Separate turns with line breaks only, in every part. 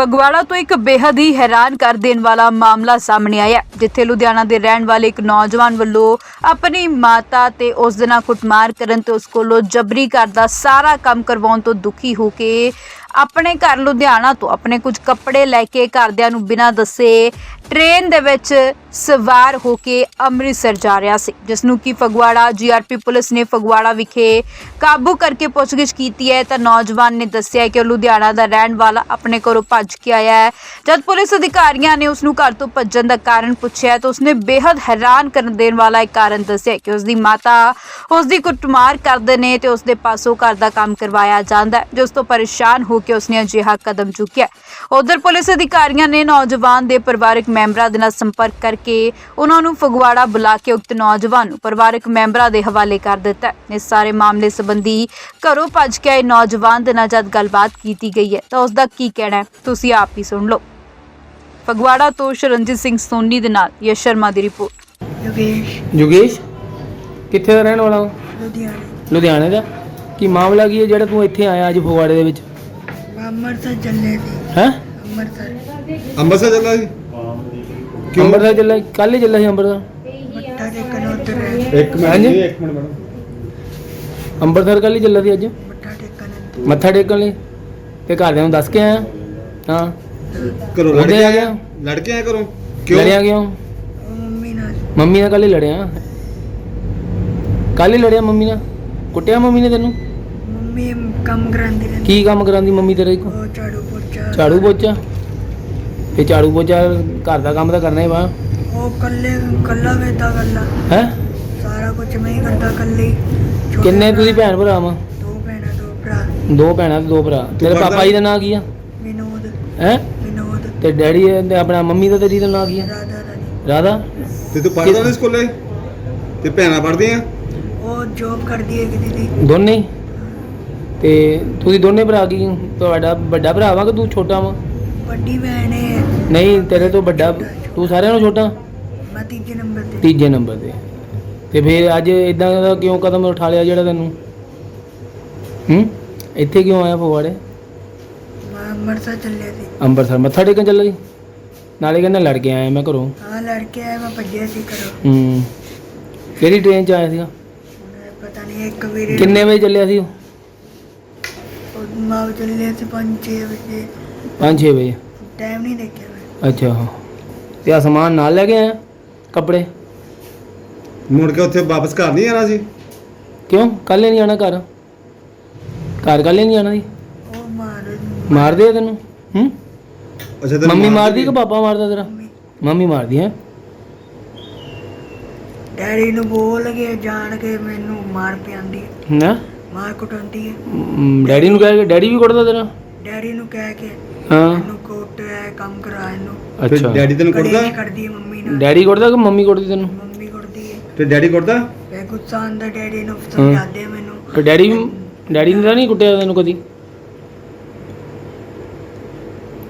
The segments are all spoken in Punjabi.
ਫਗਵਾੜਾ ਤੋਂ ਇੱਕ ਬੇਹੱਦ ਹੀ ਹੈਰਾਨ ਕਰ ਦੇਣ ਵਾਲਾ ਮਾਮਲਾ ਸਾਹਮਣੇ ਆਇਆ ਜਿੱਥੇ ਲੁਧਿਆਣਾ ਦੇ ਰਹਿਣ ਵਾਲੇ ਇੱਕ ਨੌਜਵਾਨ ਵੱਲੋਂ ਆਪਣੀ ਮਾਤਾ ਤੇ ਉਸ ਦੇ ਨਾਲ ਕੁੱਟਮਾਰ ਕਰਨ ਤੇ ਉਸ ਕੋਲੋਂ ਜਬਰੀ ਘਰ ਦਾ ਸਾਰਾ ਕੰਮ ਕਰਵਾਉਣ ਤੋਂ ਦੁਖੀ ਹੋ ਕੇ ਆਪਣੇ ਘਰ ਲੁਧਿਆਣਾ ਤੋਂ ਆਪਣੇ ਕੁਝ ਕੱਪੜੇ ਲੈ ਕੇ ਘਰਦਿਆਂ ਨੂੰ ਬਿਨਾਂ ਦੱਸੇ ਟ੍ਰੇਨ ਦੇ ਵਿੱਚ ਸਵਾਰ ਹੋ ਕੇ ਅੰਮ੍ਰਿਤਸਰ ਜਾ ਰਿਹਾ ਸੀ ਜਿਸ ਨੂੰ ਕਿ ਫਗਵਾੜਾ ਜੀਆਰਪੀ ਪੁਲਿਸ ਨੇ ਫਗਵਾੜਾ ਵਿਖੇ ਕਾਬੂ ਕਰਕੇ ਪੁੱਛਗਿੱਛ ਕੀਤੀ ਹੈ। ਤਾਂ ਨੌਜਵਾਨ ਨੇ ਦੱਸਿਆ ਕਿ ਉਹ ਲੁਧਿਆਣਾ ਦਾ ਰਹਿਣ ਵਾਲਾ ਆਪਣੇ ਘਰੋਂ ਭੱਜ ਕੇ ਆਇਆ ਹੈ। ਜਦ ਪੁਲਿਸ ਅਧਿਕਾਰੀਆਂ ਨੇ ਉਸ ਨੂੰ ਘਰ ਤੋਂ ਭੱਜਣ ਦਾ ਕਾਰਨ ਪੁੱਛਿਆ, ਤਾਂ ਉਸਨੇ ਬੇहद ਹੈਰਾਨ ਕਰਨ ਦੇਣ ਵਾਲਾ ਇੱਕ ਕਾਰਨ ਦੱਸਿਆ ਕਿ ਉਸ ਦੀ ਮਾਤਾ ਉਸ ਦੀ ਕੁੱਟਮਾਰ ਕਰਦੇ ਨੇ ਤੇ ਉਸ ਦੇ ਪਾਸੋਂ ਘਰ ਦਾ ਕੰਮ ਕਰਵਾਇਆ ਜਾਂਦਾ ਹੈ ਜਿਸ ਤੋਂ ਪਰੇਸ਼ਾਨ ਹੋ ਕੇ ਉਸਨੇ ਅਜਿਹਾ ਕਦਮ ਚੁੱਕਿਆ ਉਧਰ ਪੁਲਿਸ ਅਧਿਕਾਰੀਆਂ ਨੇ ਨੌਜਵਾਨ ਦੇ ਪਰਿਵਾਰਕ ਮੈਂਬਰਾਂ ਦੇ ਨਾਲ ਸੰਪਰਕ ਕਰਕੇ ਉਹਨਾਂ ਨੂੰ ਫਗਵਾੜਾ ਬੁਲਾ ਕੇ ਉਕਤ ਨੌਜਵਾਨ ਨੂੰ ਪਰਿਵਾਰਕ ਮੈਂਬਰਾਂ ਦੇ ਹਵਾਲੇ ਕਰ ਦਿੱਤਾ ਹੈ। ਇਸ ਸਾਰੇ ਮਾਮਲੇ ਸੰਬੰਧੀ ਘਰੋਂ ਭੱਜ ਕੇ ਆਏ ਨੌਜਵਾਨ ਦੇ ਨਾਲ ਜਦ ਗੱਲਬਾਤ ਕੀਤੀ ਗਈ ਹੈ ਤਾਂ ਉਸ ਦਾ ਕੀ ਕਹਿਣਾ ਹੈ ਤੁਸੀਂ ਆਪ ਹੀ ਸੁਣ ਲਓ। ਫਗਵਾੜਾ ਤੋਂ ਸ਼ਰਨਜੀਤ ਸਿੰਘ ਸੋਨੀ ਦੇ ਨਾਲ ਯਸ਼ ਸ਼ਰਮਾ ਦੀ ਰਿਪੋਰਟ।
ਯੋਗੇਸ਼।
ਯੋਗੇਸ਼ ਕਿੱਥੇ ਦਾ ਰਹਿਣ ਵਾਲਾ ਵਾ?
ਲੁਧਿਆਣੇ।
ਲੁਧਿਆਣੇ ਦਾ? ਕੀ ਮਾਮਲਾ ਕੀ ਹੈ ਜਿਹੜਾ ਤੂੰ ਇੱਥੇ ਆਇਆ ਅੱਜ ਫਗਵਾੜੇ ਦੇ ਵਿੱਚ?
ਅੰਮ੍ਰਿਤਸਰ ਚੱਲੇ ਸੀ
ਹੈ?
ਅੰਮ੍ਰਿਤਸਰ।
ਅੰਮ੍ਰਿਤਸਰ ਚੱਲਾ ਸੀ ਕਿਉਂ?
ਅੰਮ੍ਰਿਤਸਰ ਚੱਲਾ ਕੱਲ ਹੀ ਚੱਲਾ ਸੀ ਅੰਮ੍ਰਿਤਸਰ।
ਮੱਥਾ ਟੇਕਣ ਉੱਧਰ।
ਇੱਕ ਮਿੰਟ
ਹਾਂਜੀ?
ਜੀ ਇੱਕ ਮਿੰਟ ਮੈਡਮ।
ਅੰਮ੍ਰਿਤਸਰ ਕੱਲ ਹੀ ਚੱਲਾ ਸੀ ਅੱਜ।
ਮੱਥਾ ਟੇਕਣ।
ਮੱਥਾ ਟੇਕਣ ਲਈ। ਤੇ ਘਰਦਿਆਂ ਨੂੰ ਦੱਸ ਕੇ ਆਇਆ। ਹਾਂ।
ਘਰੋਂ ਲੜ
ਉਹਦੇ
ਕੇ
ਆ ਗਿਆ?
ਲੜ ਕੇ ਆਇਆ ਘਰੋਂ? ਕਿਉਂ?
ਲੜਿਆ ਕਿਉਂ
ਉਹ। ਮੰਮੀ ਨਾਲ।
ਮੰਮੀ ਨਾਲ ਕੱਲ ਹੀ ਲੜਿਆ। ਕੱਲ ਹੀ ਲੜਿਆ ਮੰਮੀ ਨਾਲ। ਕੁੱਟਿਆ ਮੰਮੀ ਨੇ ਤੈਨੂੰ?
ਮੰਮੀ ਕੰਮ ਰਹਿੰਦੀ।
ਕੀ ਕੰਮ ਕਰਾਂਦੀ ਮੰਮੀ ਤੇਰੇ? ਕੋ
ਉਹ ਝਾੜੂ ਪੋਚਾ।
ਝਾੜੂ ਪੋਚਾ? ਤੇ ਝਾੜੂ ਪੋਚਾ ਘਰ ਦਾ ਕੰਮ ਤਾਂ ਕਰਨਾ ਹੀ ਵਾ।
ਉਹ ਕੱਲੇ ਕੱਲਾ ਵੇਦਾ ਕੱਲਾ
ਹੈ?
ਸਾਰਾ ਕੁਝ ਮੈਂ ਹੀ ਕਰਦਾ ਕੱਲੇ
ਕਿੰਨੇ ਤੁਸੀਂ ਭੈਣ ਭਰਾ ਵਾ?
ਦੋ ਭੈਣਾਂ ਦੋ ਭਰਾ।
ਦੋ ਭੈਣਾਂ ਤੇ ਦੋ ਭਰਾ। ਤੇਰੇ ਪਾਪਾ ਜੀ ਦਾ ਨਾਂ ਕੀ ਆ?
ਵਿਨੋਦ।
ਹੈ?
ਵਿਨੋਦ।
ਤੇ ਡੈਡੀ ਤੇ ਆਪਣਾ ਮੰਮੀ ਦਾ ਤੇਰੀ ਦਾ ਨਾਂ ਕੀ ਆ?
ਰਾਧਾ ਰਾਣੀ
ਰਾਧਾ?
ਤੇ ਤੂੰ ਪੜ੍ਹਦਾ ਨਹੀਂ ਸਕੂਲੇ? ਤੇ ਭੈਣਾਂ ਪੜ੍ਹਦੀਆਂ?
ਉਹ ਜੋਬ ਕਰਦੀ ਹੈ ਕਿ ਦੀਦੀ।
ਦੋਨੇ ਹੀ? ਤੇ ਤੁਸੀਂ ਦੋਨੇ ਭਰਾ ਕੀ ਤੁਹਾਡਾ ਵੱਡਾ ਭਰਾ ਵਾ ਕਿ ਤੂੰ ਛੋਟਾ ਵਾ?
ਵੱਡੀ ਭੈਣ ਹੈ
ਨਹੀਂ ਤੇਰੇ ਤੋਂ ਵੱਡਾ ਤੂੰ ਸਾਰਿਆਂ ਨੂੰ ਛੋਟਾ?
ਮੈਂ ਤੀਜੇ ਨੰਬਰ ਤੇ।
ਤੀਜੇ ਨੰਬਰ ਤੇ। ਤੇ ਫਿਰ ਅੱਜ ਇਦਾਂ ਦਾ ਕਿਉਂ ਕਦਮ ਉਠਾ ਲਿਆ ਜਿਹੜਾ ਤੈਨੂੰ? ਹੂੰ? ਇੱਥੇ ਕਿਉਂ ਆਇਆ ਫਗਵਾੜੇ?
ਮੈਂ ਅੰਮ੍ਰਿਤਸਰ ਸੀ।
ਅੰਮ੍ਰਿਤਸਰ। ਮੱਥਾ ਟੇਕਣ ਚੱਲਾ ਸੀ? ਨਾਲੇ ਕਹਿੰਦਾ ਲੜ ਕੇ ਆਇਆ ਮੈਂ ਘਰੋਂ।
ਹਾਂ ਲੜਕੇ ਆਏ ਮੈਂ ਭੱਜਿਆ ਸੀ ਕਰੋ
ਹੂੰ। ਕਿਹੜੀ ਟ੍ਰੇਨ 'ਚ ਆਇਆ ਸੀਗਾ?
ਪਤਾ ਨਹੀਂ ਇੱਕ ਵੀਰੇ
ਕਿੰਨੇ ਵਜੇ ਚੱਲਿਆ ਸੀ ਉਹ?
ਮਾਂ ਚੱਲੇ ਸੀ 5-6 ਵਜੇ।
5-6 ਵਜੇ।
ਟਾਈਮ ਨਹੀਂ ਦੇਖਿਆ ਮੈਂ।
ਅੱਛਾ ਤੇ ਆ ਸਮਾਨ ਨਾਲ ਲੈ ਕੇ ਆਇਆ ਕੱਪੜੇ?
ਮੁੜ ਕੇ ਉੱਥੇ ਵਾਪਸ ਘਰ ਨਹੀਂ ਆਣਾ ਸੀ?
ਕਿਉਂ? ਕੱਲ ਨਹੀਂ ਆਣਾ ਘਰ? ਘਰ ਕੱਲ ਨਹੀਂ ਆਣਾ ਜੀ
ਉਹ ਮਾਰ
ਮਾਰਦੇ ਆ ਤੈਨੂੰ? ਹੂੰ?
ਅੱਛਾ ਤੈਨੂੰ
ਮੰਮੀ
ਮਾਰਦੀ
ਮਾਰਦੀ ਕਿ ਪਾਪਾ ਮਾਰਦਾ ਤੇਰਾ?
ਮੰਮੀ।
ਮਾਰਦੀ ਹੈ?
ਡੈਡੀ ਨੂੰ ਬੋਲ ਕੇ ਜਾਣ ਕੇ ਮੈਨੂੰ ਮਾਰ ਪਿਆਂਦੀ। ਹੈ
ਨਾ?
ਮਾਰ ਕੁਟਾਉਂਦੀ ਹੈ।
ਮ, ਡੈਡੀ ਨੂੰ ਕਹਿ ਕੇ ਡੈਡੀ ਵੀ ਕੁੱਟਦਾ ਤੇਰਾ?
ਡੈਡੀ ਨੂੰ ਕਹਿ ਕੇ
ਹਾਂ।
ਮੈਨੂੰ ਕੋਟ ਹੈ ਕੰਮ ਕਰਾ ਇਹਨੂੰ।
ਤੇ
ਅੱਛਾ
ਡੈਡੀ ਤੈਨੂੰ ਕੁੱਟਦਾ?
ਕਲੇਸ਼ ਕਰਦੀ ਹੈ ਮੰਮੀ ਨਾਲ।
ਡੈਡੀ ਕੁੱਟਦਾ ਕਿ ਮੰਮੀ ਕੁੱਟਦੀ ਤੈਨੂੰ?
ਮੰਮੀ ਕੁੱਟਦੀ ਹੈ।
ਤੇ ਡੈਡੀ ਕੁੱਟਦਾ?
ਮੈਂ ਗੁੱਸਾ ਆਉਂਦਾ ਡੈਡੀ ਨੂੰ ਸਮਝਾਦੇ ਮੈਨੂੰ।
ਤੇ ਡੈਡੀ ਡੈਡੀ ਨੇ ਤਾਂ ਨਹੀਂ ਕੁੱਟਿਆ ਤੈਨੂੰ ਕਦੀ।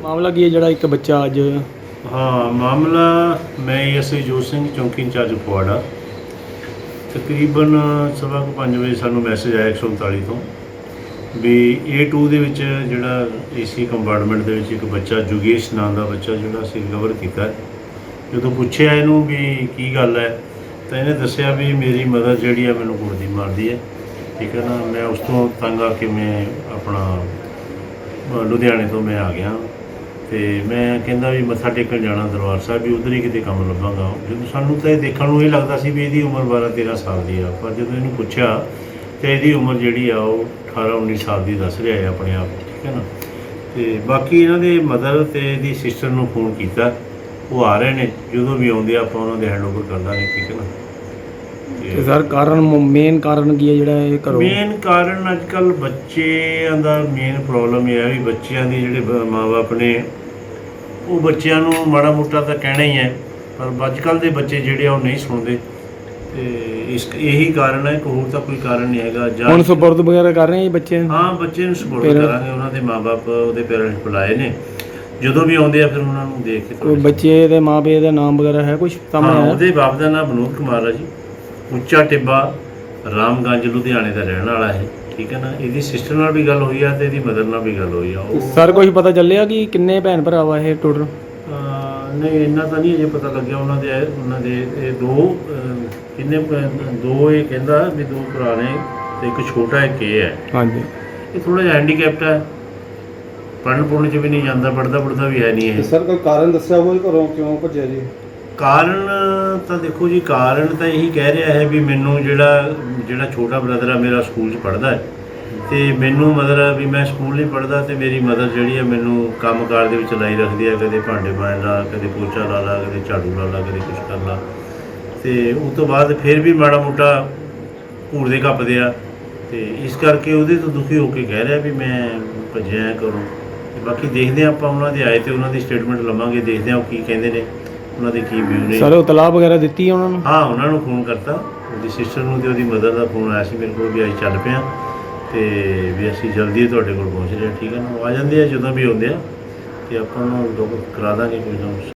ਮਾਮਲਾ ਕੀ ਹੈ ਜਿਹੜਾ ਇੱਕ ਬੱਚਾ ਅੱਜ
ਹਾਂ ਮਾਮਲਾ ਮੈਂ ਐਸਏ ਜੋਤ ਸਿੰਘ ਚੌਂਕੀ ਇੰਚਾਰਜ ਫੁਆੜਾ ਤਕਰੀਬਨ ਸਵਾ ਕੁ ਪੰਜ ਵਜੇ ਸਾਨੂੰ ਮੈਸੇਜ ਆਇਆ 139 ਤੋਂ ਵੀ A2 ਦੇ ਵਿੱਚ ਜਿਹੜਾ ਏਸੀ ਕੰਪਾਰਟਮੈਂਟ ਦੇ ਵਿੱਚ ਇੱਕ ਬੱਚਾ, ਜੁਗੇਸ਼ ਨਾਂ ਦਾ ਬੱਚਾ ਜਿਹੜਾ ਅਸੀਂ ਰਿਕਵਰ ਕੀਤਾ। ਜਦੋਂ ਪੁੱਛਿਆ ਇਹਨੂੰ ਵੀ ਕੀ ਗੱਲ ਹੈ, ਤਾਂ ਇਹਨੇ ਦੱਸਿਆ ਵੀ ਮੇਰੀ ਮਦਰ ਜਿਹੜੀ ਆ ਮੈਨੂੰ ਕੁੱਟਦੀ ਮਾਰਦੀ ਹੈ। ਠੀਕ ਹੈ ਨਾ, ਮੈਂ ਉਸ ਤੋਂ ਤੰਗ ਆ ਕੇ ਮੈਂ ਆਪਣਾ ਲੁਧਿਆਣੇ ਤੋਂ ਮੈਂ ਆ ਗਿਆ। ਤੇ ਮੈਂ ਕਹਿੰਦਾ ਵੀ ਮੱਥਾ ਟੇਕਣ ਜਾਣਾ ਦਰਬਾਰ ਸਾਹਿਬ ਵੀ ਉਧਰ ਹੀ ਕਿਤੇ ਕੰਮ ਲੱਭਾਂਗਾ। ਜਦੋਂ ਸਾਨੂੰ ਤਾਂ ਇਹ ਦੇਖਣ ਨੂੰ ਇਹ ਲੱਗਦਾ ਸੀ ਵੀ ਇਹਦੀ ਉਮਰ 12 13 ਸਾਲ ਦੀ ਆ ਪਰ ਜਦੋਂ ਇਹਨੂੰ ਪੁੱਛਿਆ ਤੇ ਇਹਦੀ ਉਮਰ ਜਿਹੜੀ ਆ ਉਹ 18 19 ਸਾਲ ਦੀ ਦੱਸ ਰਿਹਾ ਹੈ ਆਪਣੇ ਆਪ ਠੀਕ ਹੈ ਨਾ? ਤੇ ਬਾਕੀ ਇਹਨਾਂ ਦੇ ਮਦਰ ਤੇ ਇਹਦੀ ਸਿਸਟਰ ਨੂੰ ਫੋਨ ਕੀਤਾ ਉਹ ਆ ਰਹੇ ਨੇ ਜਦੋਂ ਵੀ ਆਉਂਦੇ ਆ ਆਪਾਂ ਉਹਨਾਂ ਦੇ ਹੈਂਡਓਵਰ ਕਰ ਦਾਂਗੇ ਠੀਕ ਹੈ ਨਾ?
ਤੇ ਸਰ ਕਾਰਨ ਮੇਨ ਕਾਰਨ ਕੀ ਹੈ ਜਿਹੜਾ ਇਹ ਕਰੋ
ਮੇਨ ਕਾਰਨ ਅੱਜ ਕੱਲ ਬੱਚਿਆਂ ਦਾ ਮੇਨ ਪ੍ਰੋਬਲਮ ਇਹ ਹੈ ਵੀ ਬੱਚਿਆਂ ਦੇ ਜਿਹੜੇ ਮਾਪੇ ਨੇ ਉਹ ਬੱਚਿਆਂ ਨੂੰ ਮਾੜਾ ਮੋਟਾ ਤਾਂ ਕਹਿਣਾ ਹੀ ਹੈ ਪਰ ਅੱਜ ਕੱਲ ਦੇ ਬੱਚੇ ਜਿਹੜੇ ਆ ਉਹ ਨਹੀਂ ਸੁਣਦੇ। ਤੇ ਇਸ ਇਹੀ ਕਾਰਨ ਹੈ ਕੋਈ ਹੋਰ ਤਾਂ ਕੋਈ ਕਾਰਨ ਨਹੀਂ ਹੈਗਾ। ਜਾਂ
ਹੁਣ ਸਪੁਰਦ ਵਗੈਰਾ ਕਰ ਰਹੇ ਆ ਬੱਚੇ?
ਹਾਂ ਬੱਚੇ ਨੂੰ ਸਪੋਰਟ ਕਰਾਂਗੇ ਉਹਨਾਂ ਦੇ ਮਾਪੇ ਉਹਦੇ ਪੇਰੈਂਟਸ ਬੁਲਾਏ ਨੇ। ਜਦੋਂ ਵੀ ਆਉਂਦੇ ਆ ਫਿਰ ਉਹਨਾਂ ਨੂੰ ਦੇਖ ਕੇ
ਕੋਈ ਬੱਚੇ ਦੇ ਮਾਪੇ ਦਾ ਨਾਮ ਵਗੈਰਾ ਹੈ ਕੁਝ ਸਾਹਮਣੇ ਆਇਆ?
ਉਹਦੇ ਬਾਪ ਦਾ ਨਾਮ ਬਨੂਦ ਕੁਮਾਰ ਹੈ ਜੀ। ਉੱਚਾ ਟਿੱਬਾ ਰਾਮਗੰਜ ਲੁਧਿਆਣੇ ਦਾ ਰਹਿਣ ਵਾਲਾ ਹੈ। ਠੀਕ ਹੈ ਨਾ? ਇਹਦੀ ਸਿਸਟਰ ਨਾਲ ਵੀ ਗੱਲ ਹੋਈ ਆ ਤੇ ਇਹਦੀ ਮਦਰ ਨਾਲ ਵੀ ਗੱਲ ਹੋਈ ਆ। ਉਹ
ਸਰ ਕੁਝ ਪਤਾ ਚੱਲਿਆ ਕਿ ਕਿੰਨੇ ਭੈਣ ਭਰਾ ਵਾ ਇਹ ਟੋਟਲ
ਅਹ ਨਹੀਂ ਇੰਨਾ ਤਾਂ ਨਹੀਂ ਅਜੇ ਪਤਾ ਲੱਗਿਆ ਉਹਨਾਂ ਦੇ ਉਹਨਾਂ ਦੇ ਇਹ ਦੋ ਅਹ, ਕਿੰਨੇ ਦੋ ਇਹ ਕਹਿੰਦਾ ਵੀ ਦੋ ਭਰਾ ਨੇ ਤੇ ਇੱਕ ਛੋਟਾ ਇੱਕ ਇਹ ਹੈ।
ਹਾਂਜੀ।
ਇਹ ਥੋੜਾ ਜਿਹਾ ਹੈਂਡੀਕੈਪਟ ਹੈ। ਪੜ੍ਹਨ ਪੁੜਨ ਚ ਵੀ ਨਹੀਂ ਜਾਂਦਾ ਪੜਦਾ ਪੜਦਾ ਵੀ ਹੈ ਨਹੀਂ ਇਹ।
ਸਰ ਕੋਈ ਕਾਰਨ ਦੱਸਿਆ ਹੋਵੇ ਘਰੋਂ ਕਿਉਂ ਭੱਜਿਆ ਜੀ?
ਕਾਰਨ ਤਾਂ ਦੇਖੋ ਜੀ, ਕਾਰਨ ਤਾਂ ਇਹੀ ਕਹਿ ਰਿਹਾ ਹੈ ਵੀ ਮੈਨੂੰ ਜਿਹੜਾ ਜਿਹੜਾ ਛੋਟਾ ਬ੍ਰਦਰ ਆ, ਮੇਰਾ ਸਕੂਲ 'ਚ ਪੜਦਾ ਹੈ। ਤੇ ਮੈਨੂੰ ਮਦਰ ਵੀ ਮੈਂ ਸਕੂਲ ਨਹੀਂ ਪੜਦਾ ਤੇ ਮੇਰੀ ਮਦਰ ਜਿਹੜੀ ਹੈ ਮੈਨੂੰ ਕੰਮਕਾਰ ਦੇ ਵਿੱਚ ਲਾਈ ਰੱਖਦੀ ਹੈ ਕਦੇ ਭਾਂਡੇ ਮਾਂਜ ਲਾ ਕਦੇ ਪੋਚਾ ਲਾ ਲਾ, ਕਦੇ ਝਾੜੂ ਲਾ ਲਾ, ਕਦੇ ਕੁਝ ਕਰ ਲਾ। ਤੇ ਉਸ ਤੋਂ ਬਾਅਦ ਫਿਰ ਵੀ ਮਾੜਾ ਮੋਟਾ ਘੂਰਦੇ ਕੱਪਦੇ ਆ। ਤੇ ਇਸ ਕਰਕੇ ਉਹਦੇ ਤੋਂ ਦੁਖੀ ਹੋ ਕੇ ਕਹਿ ਰਿਹਾ ਵੀ ਮੈਂ ਭੱਜਿਆ ਕਰੂੰ। ਤੇ ਬਾਕੀ ਦੇਖਦੇ ਹਾਂ ਆਪਾਂ ਉਹਨਾਂ ਦੇ ਆਏ ਤੇ ਉਹਨਾਂ ਦੀ ਸਟੇਟਮੈਂਟ ਲਵਾਂਗੇ, ਦੇਖਦੇ ਹਾਂ ਉਹ ਕੀ ਕਹਿੰਦੇ ਨੇ। ਉਹਨਾਂ ਦੇ ਕੀ ਵਿਊ ਨੇ
ਸਰ ਉਹ ਤਲਾਬ ਵਗੈਰਾ ਦਿੱਤੀ ਹੈ ਉਹਨਾਂ ਨੂੰ?
ਹਾਂ ਉਹਨਾਂ ਨੂੰ ਫੋਨ ਕਰਤਾ। ਉਹਦੀ ਸਿਸਟਰ ਨੂੰ ਤੇ ਉਹਦੀ ਮਦਰ ਦਾ ਫੋਨ ਆਇਆ ਸੀ ਮੇਰੇ ਕੋਲ ਵੀ ਅਸੀਂ ਚੱਲ ਪਿਆ। ਤੇ ਵੀ ਅਸੀਂ ਜਲਦੀ ਤੁਹਾਡੇ ਕੋਲ ਪਹੁੰਚ ਰਹੇ ਹਾਂ ਠੀਕ ਹੈ ਨਾ? ਉਹ ਆ ਜਾਂਦੇ ਆ ਜਦੋਂ ਵੀ ਆਉਂਦੇ ਆ। ਤੇ ਆਪਾਂ ਨੂੰ ਕਰਾ ਦਾਂਗੇ ਕੋਈ ਨਾ।